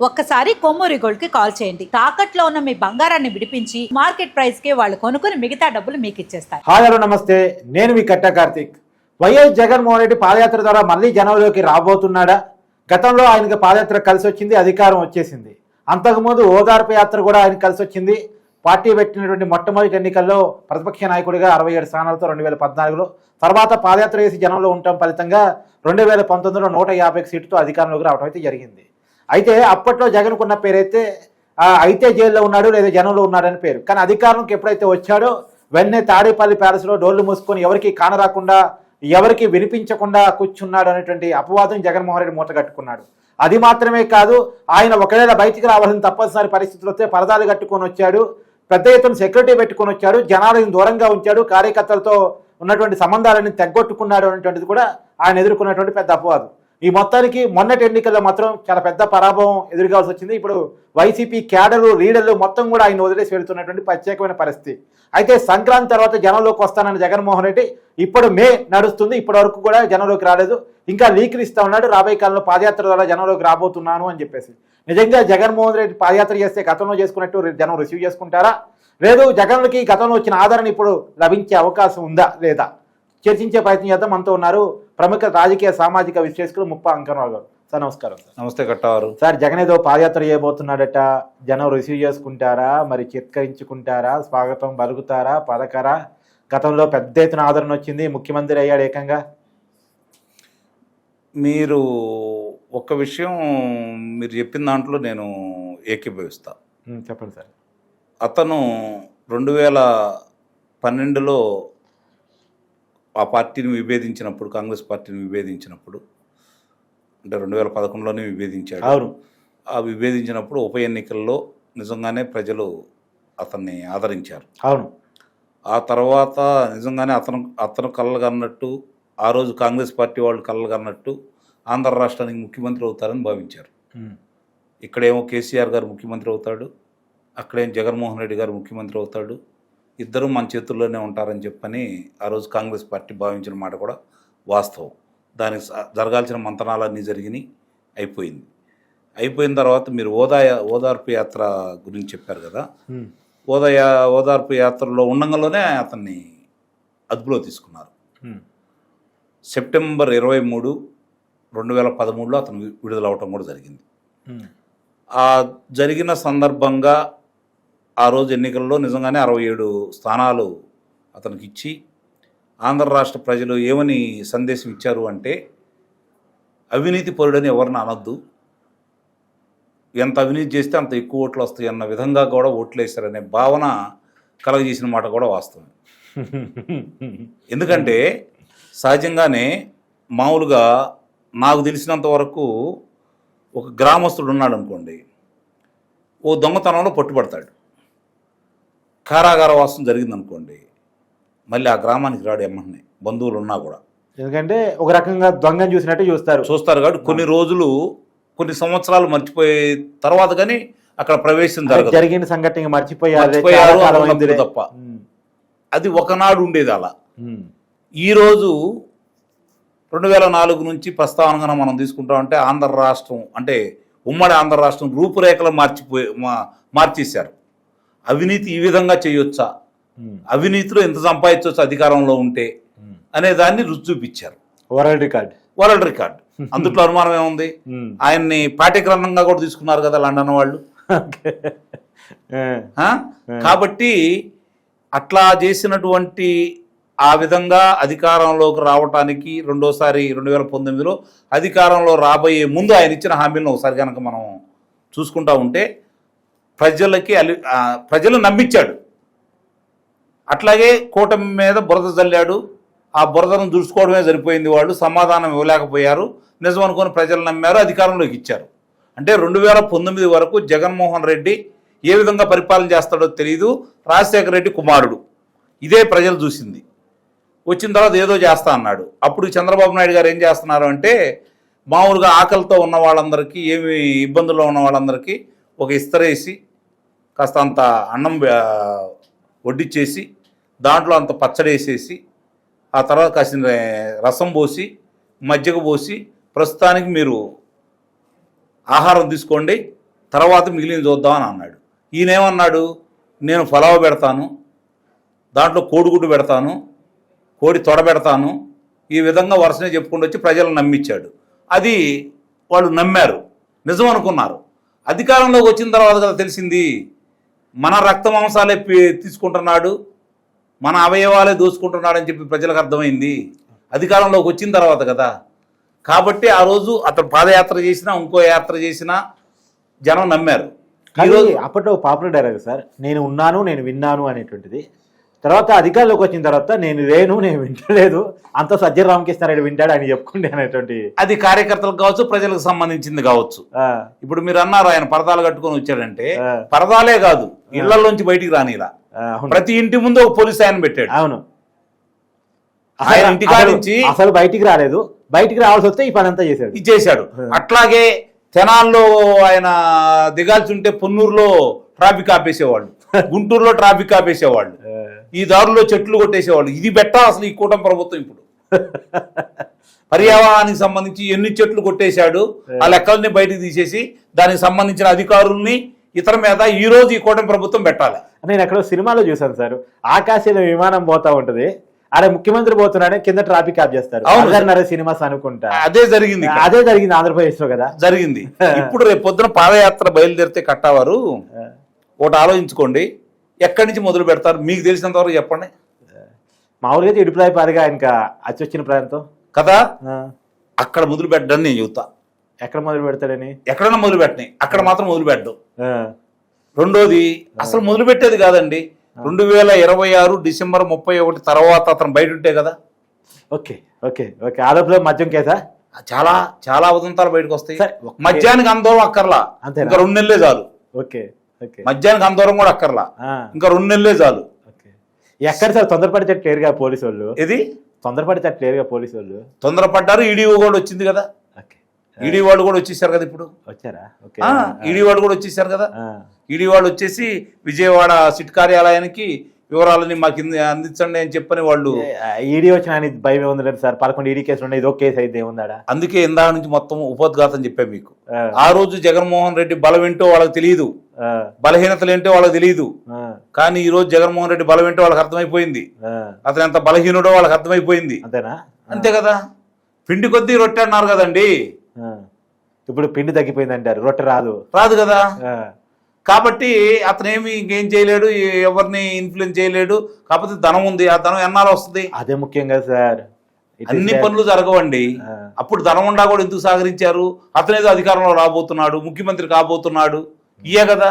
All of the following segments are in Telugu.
ఒక్కసారి కొమ్మూరి గోల్డ్కి కాల్ చేయండి. తాకట్లో ఉన్న మీ బంగారాన్ని విడిపించి మార్కెట్ ప్రైస్కి వాళ్ళు కొనుక్కుని మిగతా డబ్బులు మీకు ఇచ్చేస్తారు. హాయ్ హలో నమస్తే. నేను మీ కట్ట కార్తిక్. వైఎస్ జగన్మోహన్ రెడ్డి పాదయాత్ర ద్వారా మళ్ళీ జనంలోకి రాబోతున్నాడా? గతంలో ఆయనకి పాదయాత్ర కలిసి వచ్చింది అధికారం వచ్చేసింది. అంతకుముందు ఓదార్పు యాత్ర కూడా ఆయన కలిసి వచ్చింది. పార్టీ పెట్టినటువంటి మొట్టమొదటి ఎన్నికల్లో ప్రతిపక్ష నాయకుడిగా అరవై ఏడు స్థానాలతో రెండు వేల పద్నాలుగులో తర్వాత పాదయాత్ర చేసి జనంలో ఉండటం ఫలితంగా రెండు వేల పంతొమ్మిదిలో నూట యాభై సీటుతో అధికారంలోకి రావడం అయితే జరిగింది. అయితే అప్పట్లో జగన్కున్న పేరైతే అయితే జైల్లో ఉన్నాడు లేదా జనంలో ఉన్నాడని పేరు. కానీ అధికారంకి ఎప్పుడైతే వచ్చాడో వెన్నే తాడేపల్లి ప్యాలెస్లో డోళ్ళు మూసుకొని ఎవరికి కానరాకుండా ఎవరికి వినిపించకుండా కూర్చున్నాడు అనేటువంటి అపవాదం జగన్మోహన్ రెడ్డి మూట కట్టుకున్నాడు. అది మాత్రమే కాదు ఆయన ఒకవేళ బయటికి రావాల్సిన తప్పనిసరి పరిస్థితులు వస్తే పరదాలు కట్టుకొని వచ్చాడు పెద్ద ఎత్తున సెక్యూరిటీ పెట్టుకొని వచ్చాడు జనాలను దూరంగా ఉంచాడు కార్యకర్తలతో ఉన్నటువంటి సంబంధాలని తెగ్గొట్టుకున్నాడు అనేటువంటిది కూడా ఆయన ఎదుర్కొన్నటువంటి పెద్ద అపవాదం. ఈ మొత్తానికి మొన్నటి ఎన్నికల్లో మాత్రం చాలా పెద్ద పరాభవం ఎదురుగాల్సి వచ్చింది. ఇప్పుడు వైసీపీ క్యాడర్లు లీడర్లు మొత్తం కూడా ఆయన వదిలేసి వెళ్తున్నటువంటి ప్రత్యేకమైన పరిస్థితి. అయితే సంక్రాంతి తర్వాత జనంలోకి వస్తానని జగన్మోహన్ రెడ్డి ఇప్పుడు మే నడుస్తుంది. ఇప్పటి వరకు కూడా జనంలోకి రాలేదు. ఇంకా లీకులు ఇస్తా ఉన్నాడు. రాబోయే కాలంలో పాదయాత్ర ద్వారా జనంలోకి రాబోతున్నాను అని చెప్పేసి. నిజంగా జగన్మోహన్ రెడ్డి పాదయాత్ర చేస్తే గతంలో చేసుకున్నట్టు జనం రిసీవ్ చేసుకుంటారా? లేదు జగన్కి గతంలో వచ్చిన ఆదరణ ఇప్పుడు లభించే అవకాశం ఉందా లేదా? చర్చించే ప్రయత్నం చేద్దాం. మనతో ఉన్నారు ప్రముఖ రాజకీయ సామాజిక విశ్లేషకులు ముప్ప అంకరావు గారు. సార్ నమస్కారం సార్. నమస్తే కట్టవారు సార్ జగన్ ఏదో పాదయాత్ర చేయబోతున్నాడట. జనం రిసీవ్ చేసుకుంటారా? మరి చిత్కరించుకుంటారా? స్వాగతం పలుకుతారా? పలకరా? గతంలో పెద్ద ఎత్తున ఆదరణ వచ్చింది. ముఖ్యమంత్రి అయ్యాడు ఏకంగా. మీరు ఒక విషయం మీరు చెప్పిన దాంట్లో నేను ఏకీభవిస్తా. చెప్పండి సార్. అతను రెండు వేల పన్నెండులో ఆ పార్టీని విభేదించినప్పుడు కాంగ్రెస్ పార్టీని విభేదించినప్పుడు అంటే రెండు వేల పదకొండులోనే విభేదించాడు. అవును. ఆ విభేదించినప్పుడు ఉప ఎన్నికల్లో నిజంగానే ప్రజలు అతన్ని ఆదరించారు. అవును. ఆ తర్వాత నిజంగానే అతను అతను కళ్ళగన్నట్టు ఆ రోజు కాంగ్రెస్ పార్టీ వాళ్ళు కళ్ళగన్నట్టు ఆంధ్ర రాష్ట్రానికి ముఖ్యమంత్రి అవుతారని భావించారు. ఇక్కడేమో కేసీఆర్ గారు ముఖ్యమంత్రి అవుతాడు అక్కడేం జగన్మోహన్ రెడ్డి గారు ముఖ్యమంత్రి అవుతాడు ఇద్దరు మన చేతుల్లోనే ఉంటారని చెప్పని ఆ రోజు కాంగ్రెస్ పార్టీ భావించిన మాట కూడా వాస్తవం. దానికి జరగాల్సిన మంతనాలన్నీ జరిగినాయి అయిపోయింది. అయిపోయిన తర్వాత మీరు ఓదా ఓదార్పు యాత్ర గురించి చెప్పారు కదా? ఓదయ ఓదార్పు యాత్రలో ఉండంగానే అతన్ని అదుపులో తీసుకున్నారు. సెప్టెంబర్ ఇరవై మూడు రెండు వేల పదమూడులో అతను విడుదల అవటం కూడా జరిగింది. ఆ జరిగిన సందర్భంగా ఆ రోజు ఎన్నికల్లో నిజంగానే అరవై ఏడు స్థానాలు అతనికి ఇచ్చి ఆంధ్ర రాష్ట్ర ప్రజలు ఏమని సందేశం ఇచ్చారు అంటే అవినీతి పరుడని ఎవరిని అనొద్దు. ఎంత అవినీతి చేస్తే అంత ఎక్కువ ఓట్లు వస్తాయి అన్న విధంగా కూడా ఓట్లు వేశారనే భావన కలగజేసిన మాట కూడా వాస్తవం. ఎందుకంటే సహజంగానే మామూలుగా నాకు తెలిసినంత వరకు ఒక గ్రామస్తుడు ఉన్నాడు అనుకోండి ఓ దొంగతనంలో పట్టుబడతాడు. కారాగార వాసం జరిగింది అనుకోండి మళ్ళీ ఆ గ్రామానికి రాడు ఎమ్మని బంధువులు ఉన్నా కూడా. ఎందుకంటే ఒక రకంగా దొంగని చూసినట్టు చూస్తారు. చూస్తారు కాబట్టి కొన్ని రోజులు కొన్ని సంవత్సరాలు మర్చిపోయే తర్వాత కానీ అక్కడ ప్రవేశం జరగదు. జరిగిన సంఘటన మర్చిపోయారు. తప్ప. అది ఒకనాడు ఉండేది అలా. ఈరోజు రెండు వేల నాలుగు నుంచి ప్రస్తావనగా మనం తీసుకుంటామంటే ఆంధ్ర రాష్ట్రం అంటే ఉమ్మడి ఆంధ్ర రాష్ట్రం రూపురేఖలు మార్చిపోయి మార్చేశారు. అవినీతి ఈ విధంగా చేయొచ్చా? అవినీతిలో ఎంత సంపాదించవచ్చు అధికారంలో ఉంటే. అనే దాన్ని రుచి చూపించారు. వరల్డ్ రికార్డ్ వరల్డ్ రికార్డ్ అందుట్లో అనుమానం ఏముంది ఆయన్ని పాఠ్యగ్రంథంగా కూడా తీసుకున్నారు కదా లండన్ వాళ్ళు? కాబట్టి అట్లా చేసినటువంటి ఆ విధంగా అధికారంలోకి రావటానికి రెండోసారి రెండు వేల పంతొమ్మిదిలో అధికారంలో రాబోయే ముందు ఆయన ఇచ్చిన హామీలను ఒకసారి కనుక మనం చూసుకుంటా ఉంటే ప్రజలకి అలి ప్రజలు నమ్మించాడు. అట్లాగే కూటమి మీద బురద చల్లాడు ఆ బురదను దుడుచుకోవడమే సరిపోయింది వాళ్ళు సమాధానం ఇవ్వలేకపోయారు. నిజం అనుకుని ప్రజలు నమ్మారు అధికారంలోకి ఇచ్చారు. అంటే రెండు వేల పంతొమ్మిది వరకు జగన్మోహన్ రెడ్డి ఏ విధంగా పరిపాలన చేస్తాడో తెలియదు రాజశేఖర రెడ్డి కుమారుడు. ఇదే ప్రజలు చూసింది. వచ్చిన తర్వాత ఏదో చేస్తా అన్నాడు. అప్పుడు చంద్రబాబు నాయుడు గారు ఏం చేస్తున్నారు అంటే మామూలుగా ఆకలితో ఉన్న వాళ్ళందరికీ ఏమి ఇబ్బందుల్లో ఉన్న వాళ్ళందరికీ ఒక ఇస్తరేసి కాస్త అంత అన్నం వడ్డిచ్చేసి దాంట్లో అంత పచ్చడి వేసేసి ఆ తర్వాత కాసిన రసం పోసి మజ్జిగ పోసి ప్రస్తుతానికి మీరు ఆహారం తీసుకోండి తర్వాత మిగిలిన చూద్దాం అని అన్నాడు. ఈయనేమన్నాడు? నేను ఫలావ పెడతాను దాంట్లో కోడిగుడ్డు పెడతాను కోడి తొడ పెడతాను ఈ విధంగా వరుసనే చెప్పుకుంటూ వచ్చి ప్రజలను నమ్మించాడు. అది వాళ్ళు నమ్మారు నిజం అనుకున్నారు అధికారంలోకి వచ్చిన తర్వాత కదా తెలిసింది. మన రక్త మాంసాలే తీసుకుంటున్నాడు. మన అవయవాలే దోచుకుంటున్నాడని చెప్పి ప్రజలకు అర్థమైంది. అధికారంలోకి వచ్చిన తర్వాత కదా. కాబట్టి ఆ రోజు అతను పాదయాత్ర చేసినా ఇంకో యాత్ర చేసినా జనం నమ్మారు. అప్పట్లో పాపులర్ డైలాగ్ సార్. నేను ఉన్నాను నేను విన్నాను అనేటువంటిది. తర్వాత అధికారంలోకి వచ్చిన తర్వాత నేను లేను నేను వింటలేదు. అంత సజ్జన రామకృష్ణారెడ్డి వింటాడు ఆయన చెప్పుకుంటే అనేటువంటి అది కార్యకర్తలకు కావచ్చు ప్రజలకు సంబంధించింది కావచ్చు. ఇప్పుడు మీరు అన్నారు ఆయన పరదాలు కట్టుకొని వచ్చాడంటే. పరదాలే కాదు ఇళ్ళలోంచి బయటికి రానిలా. ప్రతి ఇంటి ముందు ఒక పోలీస్ ఆయన పెట్టాడు. అవును. ఆయన ఇంటికాడ అసలు- నుంచి అసలు బయటికి రాలేదు. బయటికి రావాల్సి వస్తే ఈ పని అంతా చేశాడు. ఇచ్చేశాడు అట్లాగే తెనాల్లో ఆయన దిగాల్సి ఉంటే పొన్నూరులో ట్రాఫిక్ ఆపేసేవాళ్ళు. గుంటూరులో ట్రాఫిక్ ఆపేసేవాళ్ళు. ఈ దారుల్లో చెట్లు కొట్టేసేవాళ్ళు. ఇది బెట్ట అసలు ఈ కూటమి ప్రభుత్వం ఇప్పుడు. పర్యావరణానికి సంబంధించి ఎన్ని చెట్లు కొట్టేశాడు ఆ. లెక్కల్ని బయటకు తీసేసి దానికి సంబంధించిన అధికారుల్ని ఇతర మీద ఈ రోజు ఈ కూటమి ప్రభుత్వం పెట్టాలి. నేను ఎక్కడో సినిమాలో చూసాను సార్. ఆకాశంలో విమానం పోతా ఉంటది. అరే ముఖ్యమంత్రి పోతున్నాడే కింద ట్రాఫిక్ ఆఫ్ చేస్తారు. సినిమాస్ అనుకుంటా. అదే జరిగింది. అదే జరిగింది ఆంధ్రప్రదేశ్లో కదా. జరిగింది. ఇప్పుడు రేపు పొద్దున పాదయాత్ర బయలుదేరితే కట్టవారు. ఒకటి ఆలోచించుకోండి. ఎక్కడి నుంచి మొదలు పెడతారు? మీకు తెలిసినంత వరకు చెప్పండి. మామూలుగా అయితే ఇడుపులాయి పాదిగా ఇంకా అచ్చి వచ్చిన ప్రాంతం. కదా? అక్కడ మొదలు పెట్టడం నేను చెబుతా ఎక్కడ మొదలు పెడతాడని? ఎక్కడైనా మొదలు పెట్టని. అక్కడ మాత్రం మొదలు పెట్టడం. రెండోది అసలు మొదలు పెట్టేది కాదండి. రెండు వేల ఇరవై ఆరు డిసెంబర్ ముప్పై ఒకటి తర్వాత అతను బయట ఉంటే కదా? Okay okay okay. ఆంధ్రప్రదేశ్ మద్యం కేసా? చాలా చాలా ఉదంతాలు బయటకు వస్తాయి. మధ్యాహ్నానికి అందరం అక్కర్లా? ఇంకా రెండు నెలలే చాలు. ఓకే. ఓకే. మధ్యాహ్నానికి అందరం కూడా అక్కర్లా. ఇంకా రెండు నెలలే చాలు. ఎక్కడ సార్? తొందరపడితే క్లియర్గా పోలీసు వాళ్ళు. ఇది తొందరపడితే క్లియర్గా పోలీసు వాళ్ళు. తొందరపడ్డారు ఈడీఓ కూడా వచ్చింది కదా. ఈడీ వాళ్ళు కూడా వచ్చేసారు కదా ఇప్పుడు. వచ్చారా? ఈడీ వాళ్ళు కూడా వచ్చేసారు కదా. ఈడీ వాళ్ళు వచ్చేసి విజయవాడ సిట్ కార్యాలయానికి వివరాలని మాకు అందించండి అని చెప్పని వాళ్ళు ఈడీ వచ్చిన భయం లేదు సార్. పదకొండు ఈడీ కేసులు ఉన్నాయి ఇదో కేసు అయితే ఏముందాడా? అందుకే ఇందా నుంచి మొత్తం ఉపోద్ఘాతం చెప్పాను మీకు. ఆ, రోజు జగన్మోహన్ రెడ్డి బలం ఏంటో వాళ్ళకి తెలియదు బలహీనతలు ఏంటో వాళ్ళకి తెలియదు కానీ ఈ రోజు జగన్మోహన్ రెడ్డి బలం ఏంటో వాళ్ళకి అర్థమైపోయింది. అతను ఎంత బలహీనుడో వాళ్ళకి అర్థమైపోయింది. అంతేనా? అంతే కదా? పిండి కొద్దీ రొట్టె అన్నారు కదండి. ఇప్పుడు పిండి తగ్గిపోయింది అంటారు రొట్టె రాదు. రాదు కదా? కాబట్టి అతనేమి ఇంకేం చేయలేడు ఎవరిని ఇన్ఫ్లుయెన్స్ చేయలేడు. కాకపోతే ధనం ఉంది ఆ ధనం ఎన్నాళ్ళు వస్తుంది? అదే ముఖ్యం కదా సార్. అన్ని పనులు జరగవండి. అప్పుడు ధనం ఉండా కూడా ఎందుకు సహకరించారు అతనేదో అధికారంలో రాబోతున్నాడు ముఖ్యమంత్రి కాబోతున్నాడు. ఇయే కదా.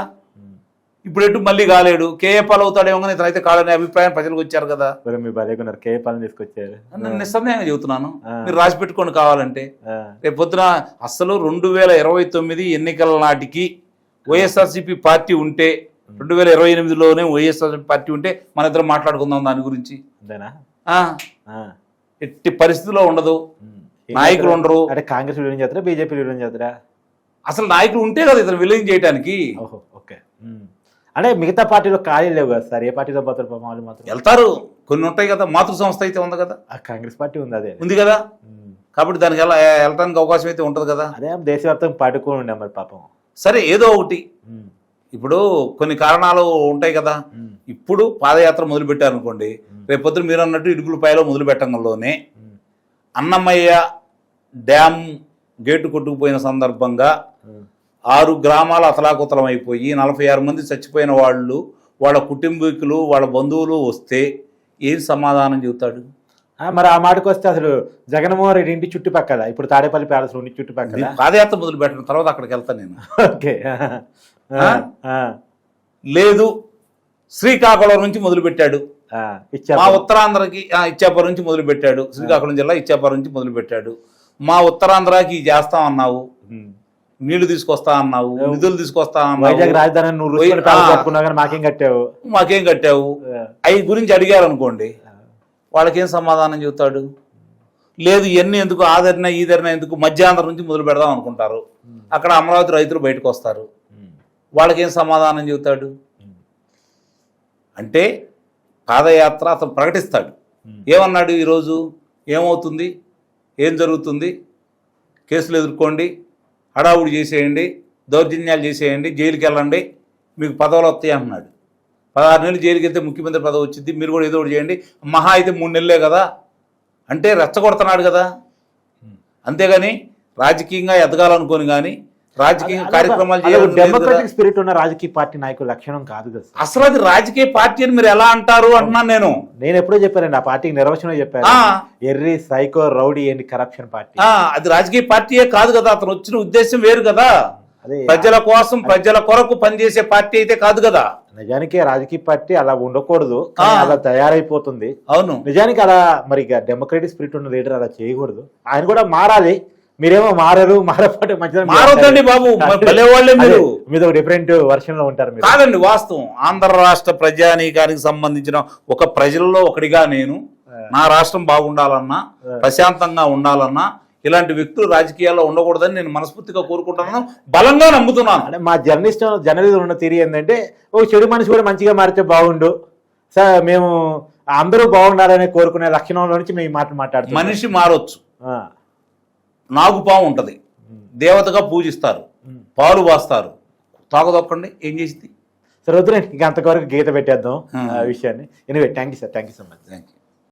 ఇప్పుడు ఎటు మళ్ళీ కాలేడు. కేఏ పాలు అవుతాడేమో కానీ ఇతనైతే కాడనే అభిప్రాయం ప్రజలకు వచ్చారు కదా. మరి మీ భలేకున్నారు కే పాలన తీసుకొచ్చారు. నేను నిస్సందేహంగా చెబుతున్నాను. మీరు రాసి పెట్టుకోండి కావాలంటే. రేపు పొద్దున అసలు రెండు వేల ఇరవై తొమ్మిది ఎన్నికల నాటికి వైఎస్ఆర్సీపీ పార్టీ ఉంటే రెండు వేల ఇరవై ఎనిమిదిలోనే వైఎస్ఆర్సీపీ పార్టీ ఉంటే మన ఇద్దరం మాట్లాడుకుందాం దాని గురించి. ఎట్టి పరిస్థితిలో ఉండదు. నాయకులు ఉండరు. అంటే కాంగ్రెస్ విలీనం చేస్తారా? బీజేపీ విలీనం చేస్తారా? అసలు నాయకులు ఉంటే కదా ఇతను విలీనం చేయడానికి ఓహో ఓకే. అంటే మిగతా పార్టీలో ఖాళీలు లేవు కదా సార్? ఏ పార్టీలో పోతారు? వాళ్ళు మాత్రం. వెళ్తారు. కొన్ని ఉంటాయి కదా. మాతృ సంస్థ అయితే ఉంది కదా. ఆ కాంగ్రెస్ పార్టీ ఉంది అదే. ఉంది కదా. కాబట్టి దానికి ఎలా వెళ్ళడానికి అవకాశం అయితే ఉంటుంది కదా. అదే దేశవ్యాప్తంగా పడుకొని ఉండే మరి పాపం. సరే ఏదో ఒకటి. ఇప్పుడు కొన్ని కారణాలు ఉంటాయి కదా. ఇప్పుడు పాదయాత్ర మొదలు పెట్టారనుకోండి రేపు పొద్దున మీరు అన్నట్టు ఇడుగులపాయలో మొదలు పెట్టడంలోనే. అన్నమయ్య డ్యామ్ గేటు కొట్టుకుపోయిన సందర్భంగా. ఆరు గ్రామాలు అతలాకుతలం అయిపోయి నలభై ఆరు మంది చచ్చిపోయిన వాళ్ళు వాళ్ళ కుటుంబీకులు వాళ్ళ బంధువులు వస్తే ఏం సమాధానం చెబుతాడు మరి ఆ మాటకు వస్తే అసలు జగన్మోహన్ రెడ్డి ఇంటి చుట్టుపక్కల ఇప్పుడు తాడేపల్లి ప్యాలెస్ ఉండి చుట్టుపక్కల. పాదయాత్ర మొదలు పెట్టిన తర్వాత అక్కడికి వెళ్తాను నేను. ఓకే. లేదు శ్రీకాకుళం నుంచి మొదలు పెట్టాడు. ఆ, మా ఉత్తరాంధ్రకి ఆ, ఇచ్చాపురం నుంచి మొదలు పెట్టాడు. శ్రీకాకుళం జిల్లా ఇచ్చాపురం నుంచి మొదలు పెట్టాడు. మా ఉత్తరాంధ్రకి చేస్తాం అన్నావు. నీళ్ళు తీసుకొస్తా అన్నావు. నిధులు తీసుకొస్తా అన్నావు. రాజధాని మాకేం కట్టావు? మాకేం కట్టావు? అవి గురించి అడిగారు అనుకోండి వాళ్ళకేం సమాధానం చెబుతాడు? లేదు ఇవన్నీ ఎందుకు ఆదరణ ఈదరణ ఎందుకు మధ్యాంధ్ర నుంచి మొదలు పెడదాం అనుకుంటారు. అక్కడ అమరావతి రైతులు బయటకు వస్తారు. వాళ్ళకేం సమాధానం చెబుతాడు. అంటే పాదయాత్ర అతను ప్రకటిస్తాడు. ఏమన్నాడు ఈరోజు? ఏమవుతుంది? ఏం జరుగుతుంది? కేసులు ఎదుర్కోండి హడావుడి చేసేయండి దౌర్జన్యాలు చేసేయండి జైలుకి వెళ్ళండి మీకు పదవులు వస్తాయి అంటున్నాడు పదహారు నెలలు జైలుకి వెళ్తే ముఖ్యమంత్రి పదవి వచ్చింది. మీరు కూడా ఏదో ఒకటి చేయండి. మహా అయితే మూడు నెలలే కదా. అంటే రెచ్చగొడుతున్నాడు కదా. అంతేగాని రాజకీయంగా ఎదగాలనుకోని కానీ రాజకీయ కార్యక్రమాలు. డెమోక్రటిక్ స్పిరిట్ ఉన్న రాజకీయ పార్టీ నాయకుల లక్షణం కాదు కదా. అసలు అది రాజకీయ పార్టీ అని మీరు ఎలా అంటారు అంటున్నాను నేను. నేను ఎప్పుడో చెప్పానండి ఆ పార్టీకి నిర్వచనం చెప్పాను. ఎర్రి psycho rowdy and corruption party. ఆ, అది రాజకీయ పార్టీయే కాదు కదా. అతను వచ్చిన ఉద్దేశం వేరు కదా. ప్రజల కోసం ప్రజల కొరకు పనిచేసే పార్టీ అయితే కాదు కదా. నిజానికి రాజకీయ పార్టీ అలా ఉండకూడదు. అలా తయారైపోతుంది. అవును. నిజానికి అలా మరి డెమోక్రటిక్ స్పిరిట్ ఉన్న లీడర్ అలా చేయకూడదు. ఆయన కూడా మారాలి. మీరేమో మారరు మారపాటి మధ్యలో మీరు మారొద్దండి బాబు. మీరు మీద డిఫరెంట్ వర్షన్లో ఉంటారు కాదండి వాస్తవం. ఆంధ్ర రాష్ట్ర ప్రజానీకానికి సంబంధించిన ఒక ప్రజల్లో ఒకటిగా నేను నా రాష్ట్రం బాగుండాలన్నా ప్రశాంతంగా ఉండాలన్నా ఇలాంటి వ్యక్తులు రాజకీయాల్లో ఉండకూడదని నేను మనస్ఫూర్తిగా కోరుకుంటున్నాను. బలంగా నమ్ముతున్నాను. అంటే మా జర్నలిస్ట్ జర్నలిజం ఉన్న తీరి ఏంటంటే ఒక చెడు మనిషి కూడా మంచిగా మారితే బాగుండు. సార్ మేము అందరూ బాగుండాలని కోరుకునే లక్షణంలో నుంచి మేము ఈ మాటలు మాట్లాడుతున్నాం. మనిషి మారొచ్చు. నాగుపాము ఉంటది. దేవతగా పూజిస్తారు. పాలు వాస్తారు. తాగదొక్కండి. ఏం చేసింది సరే వద్దులేండి. ఇక అంతవరకు గీత పెట్టేద్దాం ఆ. ఆ విషయాన్ని. Anyway thank you sir. Thank you so much. Thank you